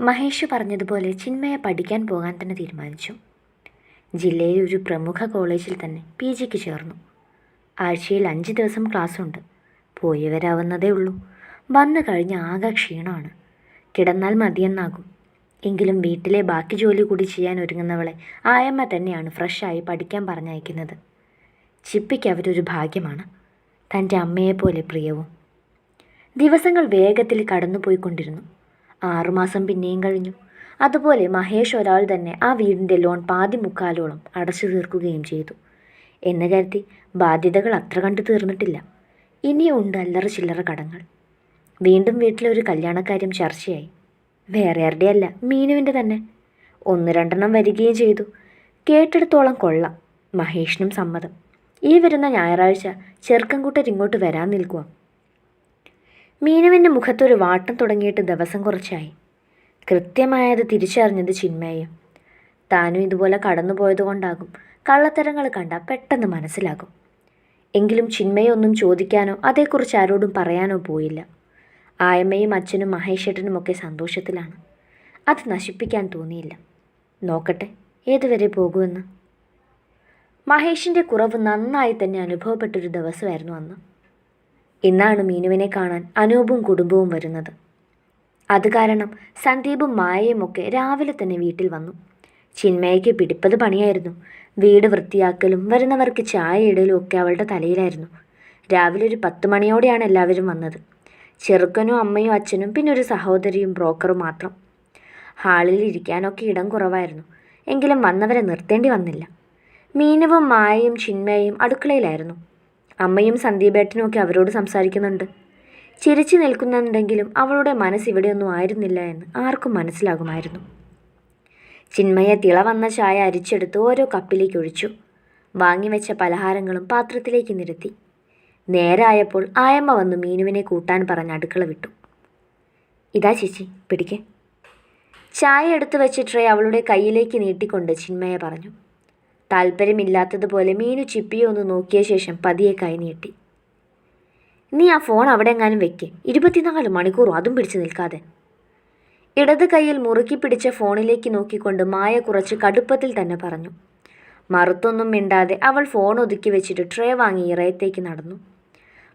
മഹേഷ് പറഞ്ഞതുപോലെ ചിന്മയ പഠിക്കാൻ പോകാൻ തന്നെ തീരുമാനിച്ചു. ജില്ലയിലെ ഒരു പ്രമുഖ കോളേജിൽ തന്നെ പി ജിക്ക് ചേർന്നു. ആഴ്ചയിൽ അഞ്ച് ദിവസം ക്ലാസ്സുണ്ട്. പോയി വരാവുന്നതേ ഉള്ളൂ. വന്നു കഴിഞ്ഞ് ആകെ ക്ഷീണമാണ്. കിടന്നാൽ മതിയെന്നാകും. എങ്കിലും വീട്ടിലെ ബാക്കി ജോലി കൂടി ചെയ്യാൻ ഒരുങ്ങുന്നവളെ ആയമ്മ തന്നെയാണ് ഫ്രഷായി പഠിക്കാൻ പറഞ്ഞയക്കുന്നത്. ചിപ്പിക്ക് അവരൊരു ഭാഗ്യമാണ്. തന്റെ അമ്മയെപ്പോലെ പ്രിയവും. ദിവസങ്ങൾ വേഗത്തിൽ കടന്നുപോയിക്കൊണ്ടിരുന്നു. ആറുമാസം പിന്നെയും കഴിഞ്ഞു. അതുപോലെ മഹേഷ് ഒരാൾ തന്നെ ആ വീടിന്റെ ലോൺ പാതി മുക്കാലോളം അടച്ചു തീർക്കുകയും ചെയ്തു. എന്ന് കരുതി ബാധ്യതകൾ അത്ര കണ്ടു തീർന്നിട്ടില്ല. ഇനിയുണ്ട് അല്ലറ ചില്ലറ കടങ്ങൾ. വീണ്ടും വീട്ടിലൊരു കല്യാണക്കാര്യം ചർച്ചയായി. വേറെ ആരുടെയല്ല മീനുവിന്റെ തന്നെ. ഒന്ന് രണ്ടെണ്ണം വരികയും ചെയ്തു. കേട്ടെടുത്തോളം കൊള്ളാം മഹേഷിനും സമ്മതം. ഈ വരുന്ന ഞായറാഴ്ച ചെറുക്കൻകൂട്ടർ ഇങ്ങോട്ട് വരാൻ നിൽക്കുക മീനുവിന്റെ മുഖത്തൊരു വാട്ടം തുടങ്ങിയിട്ട് ദിവസം കുറച്ചായി. കൃത്യമായത് തിരിച്ചറിഞ്ഞത് ചിന്മയും. താനും ഇതുപോലെ കടന്നുപോയതുകൊണ്ടാകും കള്ളത്തരങ്ങൾ കണ്ട പെട്ടെന്ന് മനസ്സിലാകും. എങ്കിലും ചിന്മയൊന്നും ചോദിക്കാനോ അതേക്കുറിച്ച് ആരോടും പറയാനോ പോയില്ല. ആയമ്മയും അച്ഛനും മഹേഷേട്ടനുമൊക്കെ സന്തോഷത്തിലാണ്. അത് നശിപ്പിക്കാൻ തോന്നിയില്ല. നോക്കട്ടെ ഏതുവരെ പോകുമെന്ന്. മഹേഷിന്റെ കുറവ് നന്നായി തന്നെ അനുഭവപ്പെട്ടൊരു ദിവസമായിരുന്നു അന്ന്. ഇന്നാണ് മീനുവിനെ കാണാൻ അനൂപും കുടുംബവും വരുന്നത്. അത് കാരണം സന്ദീപും മായയുമൊക്കെ രാവിലെ തന്നെ വീട്ടിൽ വന്നു. ചിന്മയ്ക്ക് പിടിപ്പത് പണിയായിരുന്നു. വീട് വൃത്തിയാക്കലും വരുന്നവർക്ക് ചായ ഇടലും ഒക്കെ അവളുടെ തലയിലായിരുന്നു. രാവിലെ ഒരു പത്ത് മണിയോടെയാണ് എല്ലാവരും വന്നത്. ചെറുക്കനും അമ്മയും അച്ഛനും പിന്നെ ഒരു സഹോദരിയും ബ്രോക്കറും മാത്രം. ഹാളിൽ ഇരിക്കാനൊക്കെ ഇടം കുറവായിരുന്നു. എങ്കിലും വന്നവരെ നിർത്തേണ്ടി വന്നില്ല. മീനവും മായയും ചിന്മയയും അടുക്കളയിലായിരുന്നു. അമ്മയും സന്ദീപേട്ടനും ഒക്കെ അവരോട് സംസാരിക്കുന്നുണ്ട്. ചിരിച്ചു നിൽക്കുന്നുണ്ടെങ്കിലും അവളുടെ മനസ്സ് ഇവിടെയൊന്നും ആയിരുന്നില്ല എന്ന് ആർക്കും മനസ്സിലാകുമായിരുന്നു. ചിന്മയ തിള വന്ന ചായ അരിച്ചെടുത്ത് ഓരോ കപ്പിലേക്ക് ഒഴിച്ചു. വാങ്ങിവെച്ച പലഹാരങ്ങളും പാത്രത്തിലേക്ക് നിരത്തി. നേരായപ്പോൾ ആയമ്മ വന്ന് മീനുവിനെ കൂട്ടാൻ പറഞ്ഞ് അടുക്കള വിട്ടു. ഇതാ ചേച്ചി പിടിക്കേ. ചായ എടുത്തു വെച്ച ട്രേ അവളുടെ കയ്യിലേക്ക് നീട്ടിക്കൊണ്ട് ചിന്മയ പറഞ്ഞു. താല്പര്യമില്ലാത്തതുപോലെ മീനു ചിപ്പിയെ ഒന്ന് നോക്കിയ ശേഷം പതിയെ കൈ നീട്ടി. നീ ആ ഫോൺ അവിടെ എങ്ങാനും വെക്ക്. ഇരുപത്തിനാല് മണിക്കൂറും അതും പിടിച്ചു നിൽക്കാതെ. ഇടത് കൈയിൽ മുറുക്കി പിടിച്ച ഫോണിലേക്ക് നോക്കിക്കൊണ്ട് മായ കുറച്ച് കടുപ്പത്തിൽ തന്നെ പറഞ്ഞു. മറുത്തൊന്നും മിണ്ടാതെ അവൾ ഫോൺ ഒതുക്കി വെച്ചിട്ട് ട്രേ വാങ്ങി ഇറയത്തേക്ക് നടന്നു.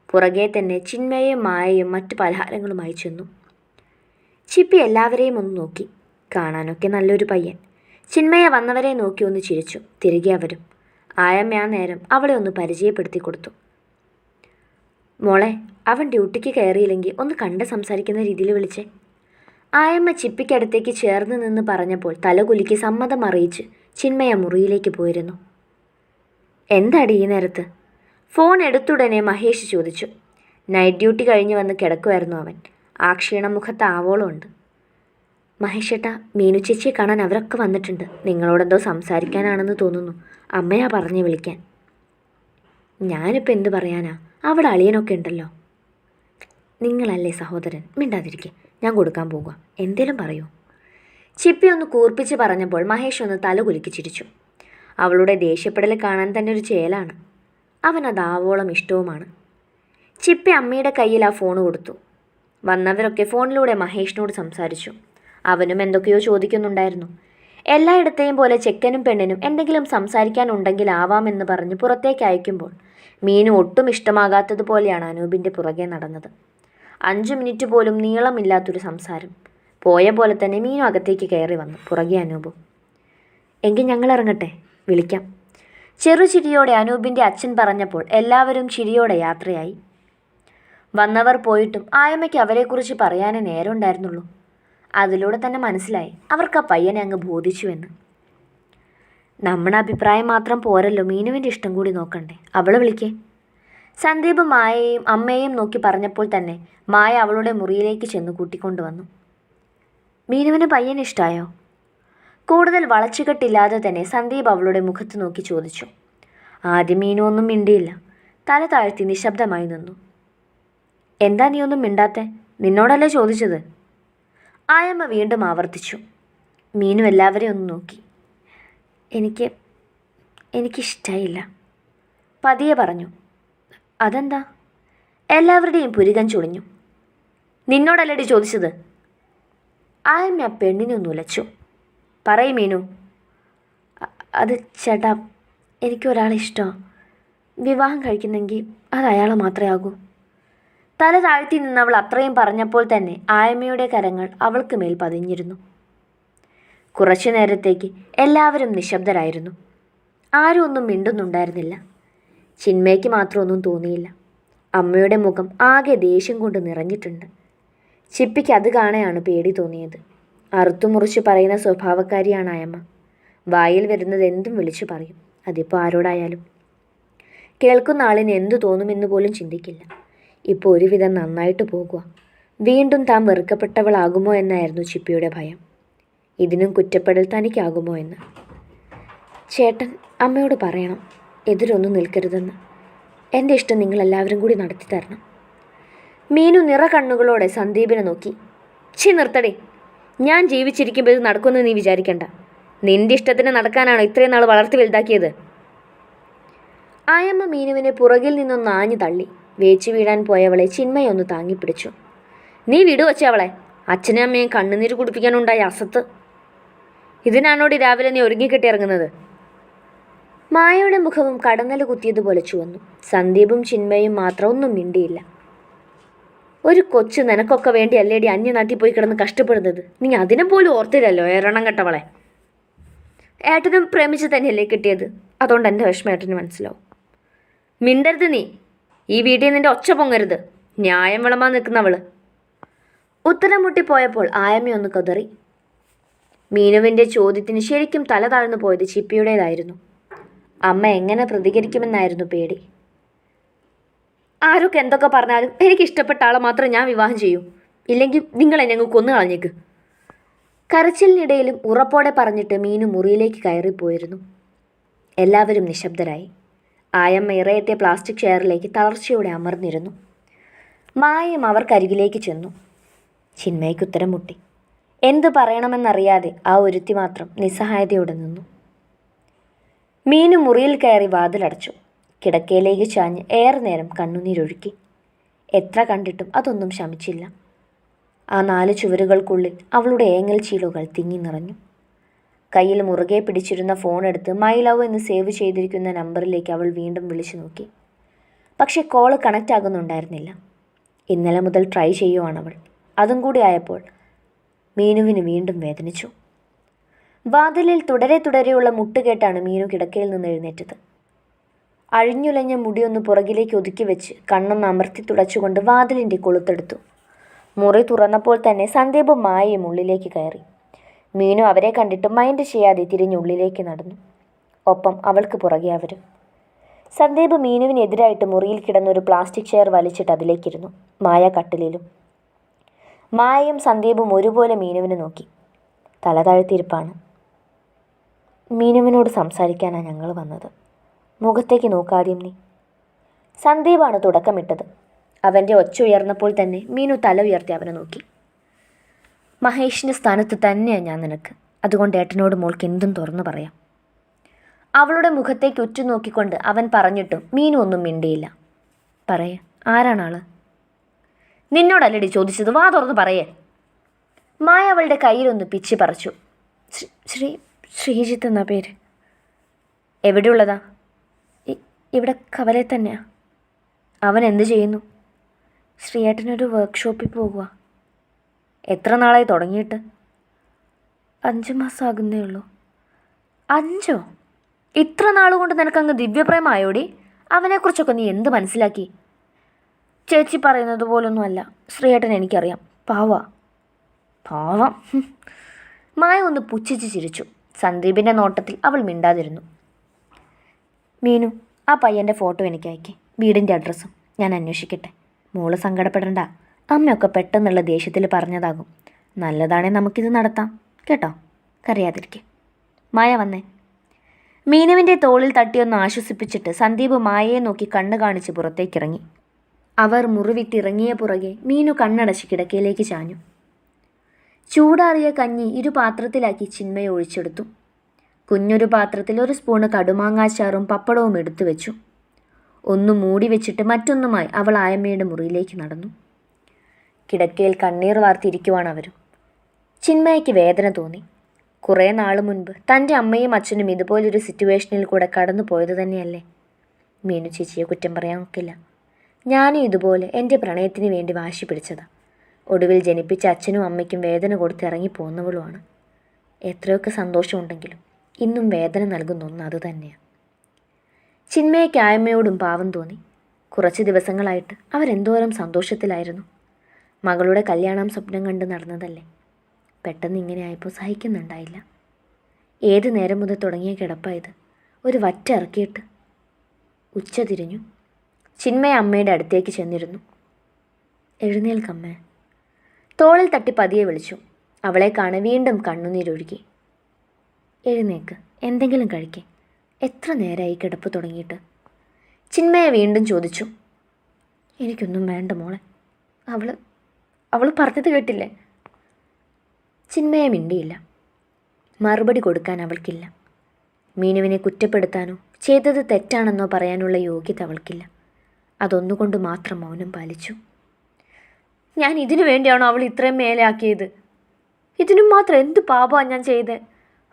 പുറകെ തന്നെ ചിന്മയും മായയും മറ്റു പലഹാരങ്ങളുമായി ചെന്നു. ചിപ്പി എല്ലാവരെയും ഒന്ന് നോക്കി. കാണാനൊക്കെ നല്ലൊരു പയ്യൻ. ചിന്മയ വന്നവരെ നോക്കി ഒന്ന് ചിരിച്ചു. തിരികെ അവരും. ആയമ്മ ആ നേരം അവളെ ഒന്ന് പരിചയപ്പെടുത്തി കൊടുത്തു. മോളെ അവൻ ഡ്യൂട്ടിക്ക് കയറിയില്ലെങ്കിൽ ഒന്ന് കണ്ട് സംസാരിക്കുന്ന രീതിയിൽ വിളിച്ചേ. ആയമ്മ ചിപ്പിക്കടുത്തേക്ക് ചേർന്ന് നിന്ന് പറഞ്ഞപ്പോൾ തലകുലുക്കി സമ്മതം അറിയിച്ച് ചിന്മയ മുറിയിലേക്ക് പോയിരുന്നു. എന്താടി ഈ നേരത്ത്? ഫോൺ എടുത്തുടനെ മഹേഷ് ചോദിച്ചു. നൈറ്റ് ഡ്യൂട്ടി കഴിഞ്ഞ് വന്ന് കിടക്കുമായിരുന്നു അവൻ. ആ ക്ഷീണമുഖത്ത് ആവോളമുണ്ട്. മഹേഷേട്ടാ മീനു ചേച്ചിയെ കാണാൻ അവരൊക്കെ വന്നിട്ടുണ്ട്. നിങ്ങളോടെന്തോ സംസാരിക്കാനാണെന്ന് തോന്നുന്നു. അമ്മയാ പറഞ്ഞ് വിളിക്കാൻ. ഞാനിപ്പോൾ എന്ത് പറയാനാ? അവിടെ അളിയനൊക്കെ ഉണ്ടല്ലോ. നിങ്ങളല്ലേ സഹോദരൻ? മിണ്ടാതിരിക്കെ. ഞാൻ കൊടുക്കാൻ പോകുക എന്തേലും പറയൂ. ചിപ്പി ഒന്ന് കൂർപ്പിച്ച് പറഞ്ഞപ്പോൾ മഹേഷ് ഒന്ന് തല കുലുക്കി ചിരിച്ചു. അവളുടെ ദേഷ്യപ്പെടൽ കാണാൻ തന്നെ ഒരു ചേലാണ്. അവൻ അത് ആവോളം ഇഷ്ടവുമാണ്. ചിപ്പി അമ്മയുടെ കയ്യിൽ ആ ഫോൺ കൊടുത്തു. വന്നവരൊക്കെ ഫോണിലൂടെ മഹേഷിനോട് സംസാരിച്ചു. അവനും എന്തൊക്കെയോ ചോദിക്കുന്നുണ്ടായിരുന്നു. എല്ലായിടത്തെയും പോലെ ചെക്കനും പെണ്ണിനും എന്തെങ്കിലും സംസാരിക്കാനുണ്ടെങ്കിൽ ആവാമെന്ന് പറഞ്ഞ് പുറത്തേക്ക് അയക്കുമ്പോൾ മീനു ഒട്ടും ഇഷ്ടമാകാത്തതുപോലെയാണ് അനൂപിന്റെ പുറകെ നടന്നത്. അഞ്ചു മിനിറ്റ് പോലും നീളമില്ലാത്തൊരു സംസാരം. പോയ പോലെ തന്നെ മീനു അകത്തേക്ക് കയറി വന്നു പുറകെ അനൂപും. എങ്കിൽ ഞങ്ങൾ ഇറങ്ങട്ടെ? വിളിക്കാം. ചെറുചിരിയോടെ അനൂപിന്റെ അച്ഛൻ പറഞ്ഞപ്പോൾ എല്ലാവരും ചിരിയോടെ യാത്രയായി. വന്നവർ പോയിട്ടും ആയമ്മയ്ക്ക് അവരെക്കുറിച്ച് പറയാനേ നേരമുണ്ടായിരുന്നുള്ളൂ. അതിലൂടെ തന്നെ മനസ്സിലായി. അവർക്ക് ആ പയ്യനെ അങ്ങ് ബോധിച്ചുവെന്ന്. നമ്മുടെ അഭിപ്രായം മാത്രം പോരല്ലോ മീനുവിന്റെ ഇഷ്ടം കൂടി നോക്കണ്ടേ. അവളെ വിളിക്കേ. സന്ദീപ് മായയെയും അമ്മയെയും നോക്കി പറഞ്ഞപ്പോൾ തന്നെ മായ അവളുടെ മുറിയിലേക്ക് ചെന്ന് കൂട്ടിക്കൊണ്ടുവന്നു. മീനുവിന് പയ്യൻ ഇഷ്ടായോ? കൂടുതൽ വളച്ചുകെട്ടില്ലാതെ തന്നെ സന്ദീപ് അവളുടെ മുഖത്ത് നോക്കി ചോദിച്ചു. ആദ്യം മീനു ഒന്നും മിണ്ടിയില്ല. തല താഴ്ത്തി നിശബ്ദമായി നിന്നു. എന്താ നീ ഒന്നും മിണ്ടാത്തെ? നിന്നോടല്ലേ ചോദിച്ചത്? ആയമ്മ വീണ്ടും ആവർത്തിച്ചു. മീനു എല്ലാവരെയും ഒന്ന് നോക്കി. എനിക്ക് എനിക്കിഷ്ടമായില്ല പതിയെ പറഞ്ഞു. അതെന്താ? എല്ലാവരുടെയും പുരികം ചുളിഞ്ഞു. നിന്നോടല്ലടി ചോദിച്ചത്? ആയമ്മ ആ പെണ്ണിനെ ഒന്ന് ഉലച്ചു. പറയും മീനു. "അ- അത് ചേട്ടാ എനിക്കൊരാളെ ഇഷ്ടമാണ് വിവാഹം കഴിക്കുന്നെങ്കിൽ അത് അയാളെ മാത്രമേ ആകൂ. തല താഴ്ത്തി നിന്നവൾ അത്രയും പറഞ്ഞപ്പോൾ തന്നെ ആയമ്മയുടെ കരങ്ങൾ അവൾക്ക് മേൽ പതിഞ്ഞിരുന്നു. കുറച്ചു നേരത്തേക്ക് എല്ലാവരും നിശബ്ദരായിരുന്നു. ആരും ഒന്നും മിണ്ടുന്നുണ്ടായിരുന്നില്ല. ചിന്മയ്ക്ക് മാത്രമൊന്നും തോന്നിയില്ല. അമ്മയുടെ മുഖം ആകെ ദേഷ്യം കൊണ്ട് നിറഞ്ഞിട്ടുണ്ട്. ചിപ്പിക്ക് അത് കാണെയാണ് പേടി തോന്നിയത്. അറുത്തുമുറിച്ച് പറയുന്ന സ്വഭാവക്കാരിയാണ് ആയമ്മ. വായിൽ വരുന്നത് എന്തും വിളിച്ചു പറയും. അതിപ്പോൾ ആരോടായാലും. കേൾക്കുന്ന ആളിന് എന്തു തോന്നുമെന്ന് പോലും ചിന്തിക്കില്ല. ഇപ്പോൾ ഒരുവിധം നന്നായിട്ട് പോകുക വീണ്ടും താൻ വെറുക്കപ്പെട്ടവളാകുമോ എന്നായിരുന്നു ചിപ്പിയുടെ ഭയം. ഇതിനും കുറ്റപ്പെടൽ തനിക്കാകുമോ എന്ന്. ചേട്ടൻ അമ്മയോട് പറയണം. എതിരൊന്നും നിൽക്കരുതെന്ന്. എന്റെ ഇഷ്ടം നിങ്ങൾ എല്ലാവരും കൂടി നടത്തി തരണം. മീനു നിറ കണ്ണുകളോടെ സന്ദീപിനെ നോക്കി. ഛി നിർത്തടേ. ഞാൻ ജീവിച്ചിരിക്കുമ്പോൾ ഇത് നടക്കുമെന്ന് നീ വിചാരിക്കണ്ട. നിന്റെ ഇഷ്ടത്തിന് നടക്കാനാണോ ഇത്രയും നാൾ വളർത്തി വലുതാക്കിയത്? ആയമ്മ മീനുവിനെ പുറകിൽ നിന്നൊന്ന് ആഞ്ഞു തള്ളി. വേച്ചു വീഴാൻ പോയവളെ ചിന്മയൊന്ന് താങ്ങിപ്പിടിച്ചു. നീ വിടുവച്ച അവളെ. അച്ഛനും അമ്മയും കണ്ണുനീര് കുടിപ്പിക്കാനുണ്ടായ അസത്ത്. ഇതിനാണോടി രാവിലെ നീ ഒരുങ്ങിക്കെട്ടി ഇറങ്ങുന്നത് മായയുടെ മുഖവും കടന്നൽ കുത്തിയതുപോലെ ചുവന്നു. സന്ദീപും ചിന്മയും മാത്രം ഒന്നും മിണ്ടിയില്ല. ഒരു കൊച്ചു നിനക്കൊക്കെ വേണ്ടി അല്ലേടി അന്യ നാട്ടിൽ പോയി കിടന്ന് കഷ്ടപ്പെടുന്നത്? നീ അതിനെ പോലും ഓർത്തില്ലല്ലോ ഏറണം കെട്ടവളെ. ഏട്ടനും പ്രേമിച്ച് തന്നെയല്ലേ കിട്ടിയത്? അതുകൊണ്ട് എന്റെ വിഷമം ഏട്ടന് മനസ്സിലാവും. മിണ്ടരുത് നീ. ഈ വീട്ടിൽ നിന്റെ ഒച്ച പൊങ്ങരുത്. ന്യായം വിളമ്പാൻ നിൽക്കുന്നവൾ ഉത്തരം മുട്ടിപ്പോയപ്പോൾ ആയമ്മ ഒന്ന് കതറി. മീനുവിന്റെ ചോദ്യത്തിന് ശരിക്കും തല താഴ്ന്നു പോയത് ചിപ്പിയുടേതായിരുന്നു. അമ്മ എങ്ങനെ പ്രതികരിക്കുമെന്നായിരുന്നു പേടി. ആരൊക്കെ എന്തൊക്കെ പറഞ്ഞാലും എനിക്ക് ഇഷ്ടപ്പെട്ട ആളെ മാത്രം ഞാൻ വിവാഹം ചെയ്യൂ. ഇല്ലെങ്കിൽ നിങ്ങൾ എന്നെ അങ്ങ് കൊന്നു കളഞ്ഞേക്ക്. കരച്ചിലിനിടയിലും ഉറപ്പോടെ പറഞ്ഞിട്ട് മീനു മുറിയിലേക്ക് കയറിപ്പോയിരുന്നു. എല്ലാവരും നിശബ്ദരായി. ആയമ്മ ഇറയത്തെ പ്ലാസ്റ്റിക് ചെയറിലേക്ക് തളർച്ചയോടെ അമർന്നിരുന്നു. മായം അവർക്കരികിലേക്ക് ചെന്നു. ചിന്മയ്ക്ക് ഉത്തരം മുട്ടി. എന്ത് പറയണമെന്നറിയാതെ ആ ഒരുത്തി മാത്രം നിസ്സഹായതയോടെ നിന്നു. മീനു മുറിയിൽ കയറി വാതിലടച്ചു. കിടക്കയിലേക്ക് ചാഞ്ഞ് ഏറെ നേരം കണ്ണുനീരൊഴുക്കി. എത്ര കണ്ടിട്ടും അതൊന്നും ശമിച്ചില്ല. ആ നാല് ചുവരുകൾക്കുള്ളിൽ അവളുടെ ഏങ്ങൽ ചീളുകൾ തിങ്ങി നിറഞ്ഞു. കയ്യിൽ മുറുകെ പിടിച്ചിരുന്ന ഫോൺ എടുത്ത് മൈ ലവ് എന്ന് സേവ് ചെയ്തിരിക്കുന്ന നമ്പറിലേക്ക് അവൾ വീണ്ടും വിളിച്ചു നോക്കി. പക്ഷേ കോൾ കണക്റ്റ് ആകുന്നുണ്ടായിരുന്നില്ല. ഇന്നലെ മുതൽ ട്രൈ ചെയ്യുവാണ് അവൾ അതും കൂടി ആയപ്പോൾ മീനുവിന് വീണ്ടും വേദനിച്ചു. വാതിലിൽ തുടരെ തുടരെയുള്ള മുട്ടുകേട്ടാണ് മീനു കിടക്കയിൽ നിന്ന് എഴുന്നേറ്റത്. അഴിഞ്ഞുലഞ്ഞ മുടിയൊന്ന് പുറകിലേക്ക് ഒതുക്കി വെച്ച് കണ്ണൊന്ന് അമർത്തി തുടച്ചുകൊണ്ട് വാതിലിന്റെ കൊളുത്തെടുത്തു. മുറി തുറന്നപ്പോൾ തന്നെ സന്ദീപ് മായയും ഉള്ളിലേക്ക് കയറി. മീനു അവരെ കണ്ടിട്ട് മൈൻഡ് ചെയ്യാതെ തിരിഞ്ഞുള്ളിലേക്ക് നടന്നു. ഒപ്പം അവൾക്ക് പുറകെ അവരും. സന്ദീപ് മീനുവിനെതിരായിട്ട് മുറിയിൽ കിടന്ന ഒരു പ്ലാസ്റ്റിക് ചെയർ വലിച്ചിട്ട് അതിലേക്കിരുന്നു മായ കട്ടിലിലും. മായയും സന്ദീപും ഒരുപോലെ മീനുവിനെ നോക്കി. തല താഴ്ത്തിയിരിപ്പാണ്. മീനുവിനോട് സംസാരിക്കാനാണ് ഞങ്ങൾ വന്നത്. മുഖത്തേക്ക് നോക്കാതെയും നീ. സന്ദീപാണ് തുടക്കമിട്ടത്. അവന്റെ ഒച്ച ഉയർന്നപ്പോൾ തന്നെ മീനു തല ഉയർത്തി അവനെ നോക്കി. മഹേഷിന്റെ സ്ഥാനത്ത് തന്നെയാണ് ഞാൻ നിനക്ക്. അതുകൊണ്ട് ഏട്ടനോട് മോൾക്ക് എന്തും തുറന്നു പറയാം. അവളുടെ മുഖത്തേക്ക് ഉറ്റുനോക്കിക്കൊണ്ട് അവൻ പറഞ്ഞിട്ടും മീനു ഒന്നും മിണ്ടിയില്ല. പറയേ ആരാണാൾ? നിന്നോടല്ലടി ചോദിച്ചത് വാ തുറന്ന് പറയേ. മായ അവളുടെ കയ്യിലൊന്ന് പിച്ചി പറിച്ചു. ശ്രീ ശ്രീ ശ്രീജിത്ത് എന്നാ പേര്? എവിടെയുള്ളതാ? ഇവിടെ കവലെ തന്നെയാ. അവൻ എന്ത് ചെയ്യുന്നു? ശ്രീയേട്ടനൊരു വർക്ക്ഷോപ്പിൽ പോകുക എത്ര നാളായി തുടങ്ങിയിട്ട്? അഞ്ച് മാസം ആകുന്നേ ഉള്ളൂ അഞ്ചോ? ഇത്ര നാളുകൊണ്ട് കൊണ്ട് നിനക്കങ്ങ് ദിവ്യപ്രേമായോടി? അവനെക്കുറിച്ചൊക്കെ നീ എന്ത് മനസ്സിലാക്കി? ചേച്ചി പറയുന്നത് പോലൊന്നും അല്ല ശ്രീയേട്ടൻ എനിക്കറിയാം. പാവ. പാവം. മായ ഒന്ന് പുച്ഛിച്ച് ചിരിച്ചു. സന്ദീപിന്റെ നോട്ടത്തിൽ അവൾ മിണ്ടാതിരുന്നു. മീനു ആ പയ്യന്റെ ഫോട്ടോ എനിക്ക് അയക്കേ വീടിന്റെ അഡ്രസ്സും ഞാൻ അന്വേഷിക്കട്ടെ. മോൾ സങ്കടപ്പെടണ്ട. അമ്മയൊക്കെ പെട്ടെന്നുള്ള ദേഷ്യത്തിൽ പറഞ്ഞതാകും. നല്ലതാണേ നമുക്കിത് നടത്താം. കേട്ടോ? കരയാതിരിക്കെ. മായ വന്നേ. മീനുവിന്റെ തോളിൽ തട്ടിയൊന്ന് ആശ്വസിപ്പിച്ചിട്ട് സന്ദീപ് മായയെ നോക്കി കണ്ണു കാണിച്ച് പുറത്തേക്കിറങ്ങി. അവർ മുറിവിട്ടിറങ്ങിയ പുറകെ മീനു കണ്ണടച്ച് കിടക്കയിലേക്ക് ചാഞ്ഞു. ചൂടാറിയ കഞ്ഞി ഇരു പാത്രത്തിലാക്കി ചിന്മയെ ഒഴിച്ചെടുത്തു. കുഞ്ഞൊരു പാത്രത്തിൽ ഒരു സ്പൂണ് കടുമാങ്ങാച്ചാറും പപ്പടവും എടുത്തു വെച്ചു ഒന്ന് മൂടി വെച്ചിട്ട് മറ്റൊന്നുമായി അവൾ ആയമ്മയുടെ മുറിയിലേക്ക് നടന്നു. കിടക്കയിൽ കണ്ണീർ വാർത്തിരിക്കുവാണ് അവരും. ചിന്മയ്ക്ക് വേദന തോന്നി. കുറേ നാൾ മുൻപ് തന്റെ അമ്മയും അച്ഛനും ഇതുപോലൊരു സിറ്റുവേഷനിൽ കൂടെ കടന്നു പോയത് തന്നെയല്ലേ? മീനു ചേച്ചിയെ കുറ്റം പറയാൻ ഒക്കില്ല. ഞാനും ഇതുപോലെ എന്റെ പ്രണയത്തിന് വേണ്ടി വാശി പിടിച്ചതാ. ഒടുവിൽ ജനിപ്പിച്ച അച്ഛനും അമ്മയ്ക്കും വേദന കൊടുത്ത് ഇറങ്ങി പോകുന്നവളുമാണ് എത്രയൊക്കെ സന്തോഷമുണ്ടെങ്കിലും ഇന്നും വേദന നൽകുന്ന ഒന്ന് അത് തന്നെയാണ് ചിന്മയ്ക്ക് ആയമ്മയോടും പാവം തോന്നി. കുറച്ച് ദിവസങ്ങളായിട്ട് അവരെന്തോരം സന്തോഷത്തിലായിരുന്നു. മകളുടെ കല്യാണം സ്വപ്നം കണ്ട് നടന്നതല്ലേ? പെട്ടെന്ന് ഇങ്ങനെ ആയപ്പോൾ സഹിക്കുന്നുണ്ടായില്ല. ഏത് നേരം മുതൽ തുടങ്ങിയ കിടപ്പായത് ഒരു വറ്റ ഇറക്കിയിട്ട്. ഉച്ച തിരിഞ്ഞു. ചിന്മയ അമ്മയുടെ അടുത്തേക്ക് ചെന്നിരുന്നു. എഴുന്നേൽക്കമ്മേ. തോളിൽ തട്ടി പതിയെ വിളിച്ചു. അവളെ കാണെ വീണ്ടും കണ്ണുനീരൊഴുകി. എഴുന്നേക്ക്. എന്തെങ്കിലും കഴിക്കേ. എത്ര നേരമായി കിടപ്പ് തുടങ്ങിയിട്ട്. ചിന്മയെ വീണ്ടും ചോദിച്ചു. എനിക്കൊന്നും വേണ്ട മോളെ. അവൾ അവൾ പറഞ്ഞത് കേട്ടില്ലേ? ചിന്മയ മിണ്ടിയില്ല. മറുപടി കൊടുക്കാൻ അവൾക്കില്ല. മീനുവിനെ കുറ്റപ്പെടുത്താനോ ചെയ്തത് തെറ്റാണെന്നോ പറയാനുള്ള യോഗ്യത അവൾക്കില്ല. അതൊന്നുകൊണ്ട് മാത്രം മൗനം പാലിച്ചു. ഞാൻ ഇതിനു വേണ്ടിയാണോ അവൾ ഇത്രയും മേലാക്കിയത്? ഇതിനും മാത്രം എന്ത് പാപമാണ് ഞാൻ ചെയ്തത്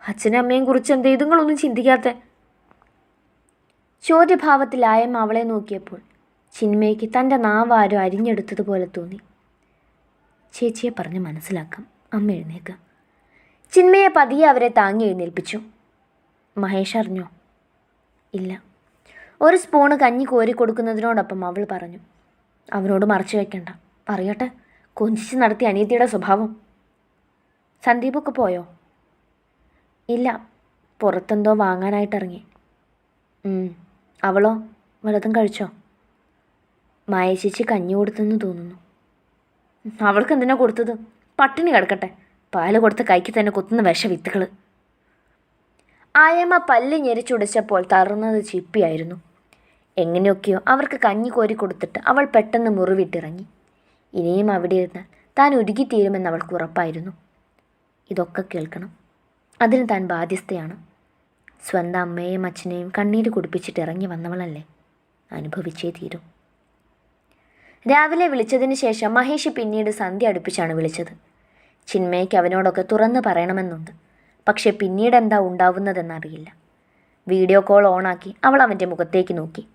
അച്ഛനും അമ്മയും കുറിച്ച് എന്ത് ഇതുങ്ങളൊന്നും ചിന്തിക്കാത്ത? ചോദ്യഭാവത്തിലായം അവളെ നോക്കിയപ്പോൾ ചിന്മയ്ക്ക് തന്റെ നാവാരോ അരിഞ്ഞെടുത്തതുപോലെ തോന്നി. ചേച്ചിയെ പറഞ്ഞ് മനസ്സിലാക്കാം. അമ്മ എഴുന്നേക്കാം. ചിന്മയെ പതിയെ അവരെ താങ്ങി എഴുന്നേൽപ്പിച്ചു. മഹേഷ് അറിഞ്ഞോ? ഇല്ല. ഒരു സ്പൂണ് കഞ്ഞി കോരി കൊടുക്കുന്നതിനോടൊപ്പം അവൾ പറഞ്ഞു. അവനോട് മറച്ചു വയ്ക്കണ്ട പറയട്ടെ. കൊഞ്ചിച്ച് നടത്തിയ അനിയത്തിയുടെ സ്വഭാവം. സന്ദീപൊക്കെ പോയോ? ഇല്ല. പുറത്തെന്തോ വാങ്ങാനായിട്ടിറങ്ങി. അവളോ? വലതും കഴിച്ചോ? മായ ചേച്ചി കഞ്ഞി കൊടുത്തെന്ന് തോന്നുന്നു. അവൾക്ക് എന്തിനാ കൊടുത്തത്? പട്ടിണി കിടക്കട്ടെ. പാൽ കൊടുത്ത കൈക്ക് തന്നെ കുത്തുന്ന വിഷവിത്തുകൾ ആയമ്മ പല്ല് ഞെരിച്ചുടച്ചപ്പോൾ തറുന്നത് ചിപ്പിയായിരുന്നു. എങ്ങനെയൊക്കെയോ അവർക്ക് കഞ്ഞി കോരി കൊടുത്തിട്ട് അവൾ പെട്ടെന്ന് മുറിവിട്ടിറങ്ങി. ഇനിയും അവിടെ ഇരുന്നാൽ താൻ ഉരുകിത്തീരുമെന്ന് അവൾക്ക് ഉറപ്പായിരുന്നു. ഇതൊക്കെ കേൾക്കണം. അതിന് താൻ ബാധ്യസ്ഥയാണ്. സ്വന്തം അമ്മയെയും അച്ഛനെയും കണ്ണീര് കുടിപ്പിച്ചിട്ട് ഇറങ്ങി വന്നവളല്ലേ? അനുഭവിച്ചേ തീരും. രാവിലെ വിളിച്ചതിന് ശേഷം മഹേഷ് പിന്നീട് സന്ധ്യ അടുപ്പിച്ചാണ് വിളിച്ചത്. ചിന്മയ്ക്ക് അവനോടൊക്കെ തുറന്നു പറയണമെന്നുണ്ട്. പക്ഷെ പിന്നീട് എന്താ ഉണ്ടാവുന്നതെന്നറിയില്ല. വീഡിയോ കോൾ ഓണാക്കി അവൾ അവന്റെ മുഖത്തേക്ക് നോക്കി.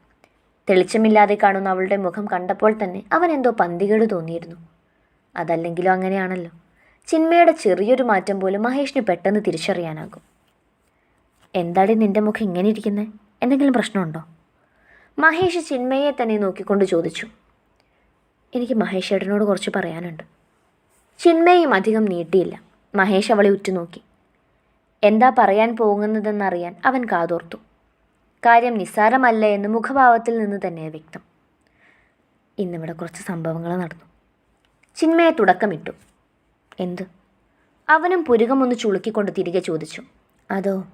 തെളിച്ചമില്ലാതെ കാണുന്ന അവളുടെ മുഖം കണ്ടപ്പോൾ തന്നെ അവൻ എന്തോ പന്തികേട് തോന്നിയിരുന്നു. അതല്ലെങ്കിലും അങ്ങനെയാണല്ലോ. ചിന്മയുടെ ചെറിയൊരു മാറ്റം പോലും മഹേഷിന് പെട്ടെന്ന് തിരിച്ചറിയാനാകും. എന്താടി നിന്റെ മുഖം ഇങ്ങനെ ഇരിക്കുന്നത് എന്തെങ്കിലും പ്രശ്നമുണ്ടോ? മഹേഷ് ചിന്മയെ തന്നെ നോക്കിക്കൊണ്ട് ചോദിച്ചു. എനിക്ക് മഹേഷ് ഏട്ടനോട് കുറച്ച് പറയാനുണ്ട്. ചിന്മയും അധികം നീട്ടിയില്ല. മഹേഷ് അവളെ ഉറ്റുനോക്കി. എന്താ പറയാൻ പോകുന്നതെന്നറിയാൻ അവൻ കാതോർത്തു. കാര്യം നിസ്സാരമല്ല എന്ന് മുഖഭാവത്തിൽ നിന്ന് തന്നെ വ്യക്തം. ഇന്നിവിടെ കുറച്ച് സംഭവങ്ങൾ നടന്നു. ചിന്മയെ തുടക്കമിട്ടു. എന്ത്? അവനും പുരുകമൊന്ന് ചുളുക്കിക്കൊണ്ട് തിരികെ ചോദിച്ചു. അതോ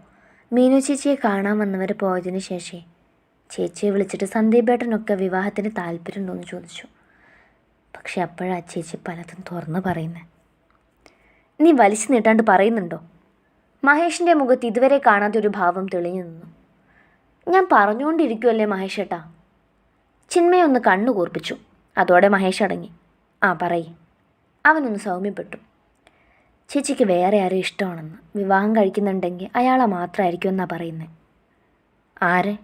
മീനു ചേച്ചിയെ കാണാൻ വന്നവർ പോയതിനു ശേഷേ? ചേച്ചിയെ വിളിച്ചിട്ട് സന്ദീപേട്ടനൊക്കെ വിവാഹത്തിന് താല്പര്യമുണ്ടോ എന്ന് ചോദിച്ചു. പക്ഷെ അപ്പോഴാ ചേച്ചി പലതും തുറന്ന് പറയുന്നത് നീ വലിച്ചു നീട്ടാണ്ട് പറയുന്നുണ്ടോ? മഹേഷിന്റെ മുഖത്ത് ഇതുവരെ കാണാത്ത ഒരു ഭാവം തെളിഞ്ഞു നിന്നു. ഞാൻ പറഞ്ഞുകൊണ്ടിരിക്കുമല്ലേ മഹേഷേട്ടാ? ചിന്മയൊന്ന് കണ്ണു കൂർപ്പിച്ചു. അതോടെ മഹേഷ് അടങ്ങി. ആ പറയ്. അവനൊന്ന് സൗമ്യപ്പെട്ടു. ചേച്ചിക്ക് വേറെ ആരും ഇഷ്ടമാണെന്ന് വിവാഹം കഴിക്കുന്നുണ്ടെങ്കിൽ അയാളെ മാത്രമായിരിക്കും എന്നാ പറയുന്നത് ആര്?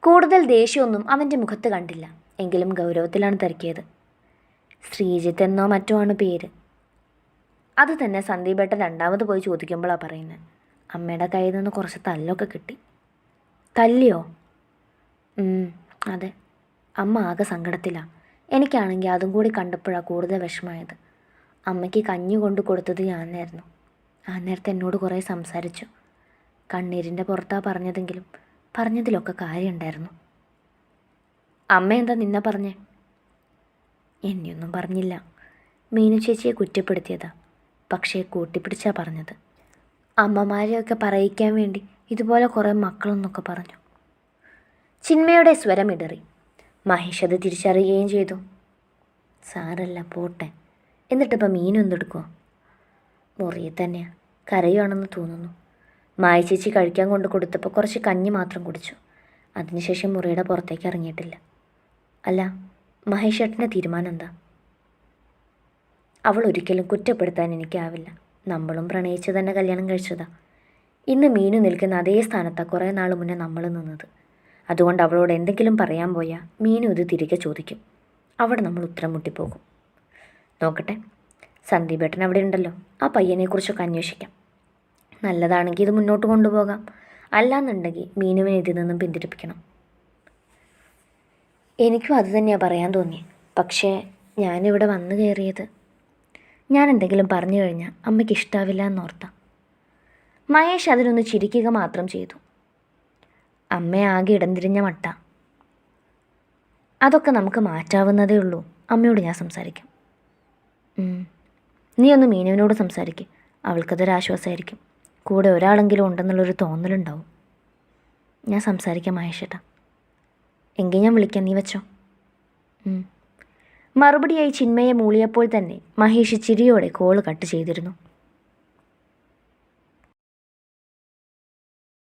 കൂടുതൽ ദേഷ്യമൊന്നും അവന്റെ മുഖത്ത് കണ്ടില്ല. എങ്കിലും ഗൗരവത്തിലാണ് തിരക്കിയത് ശ്രീജിത്ത് എന്നോ മറ്റോ ആണ് പേര്. അത് തന്നെ സന്ദീപേട്ട രണ്ടാമത് പോയി ചോദിക്കുമ്പോഴാണ് പറയുന്നത് അമ്മയുടെ കയ്യിൽ നിന്ന് കുറച്ച് തല്ലൊക്കെ കിട്ടി. തല്ലിയോ? അതെ. അമ്മ ആകെ സങ്കടത്തിലാണ് എനിക്കാണെങ്കിൽ അതും കൂടി കണ്ടപ്പോഴാണ് കൂടുതൽ വിഷമമായത്. അമ്മയ്ക്ക് കഞ്ഞി കൊണ്ട് കൊടുത്തത് ഞാനായിരുന്നു. ആ നേരത്തെ എന്നോട് കുറേ സംസാരിച്ചു. കണ്ണീരിന്റെ പുറത്താ പറഞ്ഞതെങ്കിലും പറഞ്ഞതിലൊക്കെ കാര്യമുണ്ടായിരുന്നു. അമ്മ എന്താ നിന്നെ പറഞ്ഞേ? എന്നെയൊന്നും പറഞ്ഞില്ല. മീനു ചേച്ചിയെ കുറ്റപ്പെടുത്തിയതാ. പക്ഷേ കൂട്ടിപ്പിടിച്ചാ പറഞ്ഞത്. അമ്മമാരെയൊക്കെ പറയിക്കാൻ വേണ്ടി ഇതുപോലെ കുറേ മക്കളെന്നൊക്കെ പറഞ്ഞു. ചിന്മയുടെ സ്വരം ഇടറി. മഹേഷ് അത് തിരിച്ചറിയുകയും ചെയ്തു. സാരല്ല പോട്ടെ. എന്നിട്ടിപ്പോൾ മീനും മുറിയെ തന്നെയാ കരയുവാണെന്ന് തോന്നുന്നു. മായ ചേച്ചി കഴിക്കാൻ കൊണ്ട് കൊടുത്തപ്പോൾ കുറച്ച് കഞ്ഞി മാത്രം കുടിച്ചു. അതിനുശേഷം മുറിയുടെ പുറത്തേക്ക് ഇറങ്ങിയിട്ടില്ല. അല്ല മഹേഷ് ഏട്ടന്റെ തീരുമാനം എന്താ? അവൾ ഒരിക്കലും കുറ്റപ്പെടുത്താൻ എനിക്കാവില്ല. നമ്മളും പ്രണയിച്ച് തന്നെ കല്യാണം കഴിച്ചതാ. ഇന്ന് മീനു നിൽക്കുന്ന അതേ സ്ഥാനത്താണ് കുറേ നാൾ മുന്നേ നമ്മൾ നിന്നത്. അതുകൊണ്ട് അവളോട് എന്തെങ്കിലും പറയാൻ പോയാൽ മീനു ഇത് തിരികെ ചോദിക്കും. അവിടെ നമ്മൾ ഉത്തരം മുട്ടിപ്പോകും. നോക്കട്ടെ. സന്ദീപേട്ടൻ അവിടെ ഉണ്ടല്ലോ. ആ പയ്യനെക്കുറിച്ചൊക്കെ അന്വേഷിക്കാം. നല്ലതാണെങ്കിൽ ഇത് മുന്നോട്ട് കൊണ്ടുപോകാം. അല്ലാന്നുണ്ടെങ്കിൽ മീനുവിനെ ഇതിൽ നിന്നും പിന്തിരിപ്പിക്കണം. എനിക്കും അത് തന്നെയാണ് പറയാൻ തോന്നി പക്ഷേ ഞാനിവിടെ വന്നു കയറിയത്. ഞാൻ എന്തെങ്കിലും പറഞ്ഞു കഴിഞ്ഞാൽ അമ്മയ്ക്ക് ഇഷ്ടാവില്ല എന്നോർത്താം. മഹേഷ് അതിനൊന്ന് ചിരിക്കുക മാത്രം ചെയ്തു. അമ്മയാകെ ഇടംതിരിഞ്ഞ മട്ട. അതൊക്കെ നമുക്ക് മാറ്റാവുന്നതേ ഉള്ളൂ. അമ്മയോട് ഞാൻ സംസാരിക്കും. നീ ഒന്ന് മീനുവിനോട് സംസാരിക്കും. അവൾക്കതൊരാശ്വാസമായിരിക്കും കൂടെ ഒരാളെങ്കിലും ഉണ്ടെന്നുള്ളൊരു തോന്നലുണ്ടാവും. ഞാൻ സംസാരിക്കാം മഹേഷേട്ടാ എങ്കിൽ ഞാൻ വിളിക്കാം നീ വെച്ചോ. മറുപടിയായി ചിന്മയെ മൂളിയപ്പോൾ തന്നെ മഹേഷ് ചിരിയോടെ കോൾ കട്ട് ചെയ്തിരുന്നു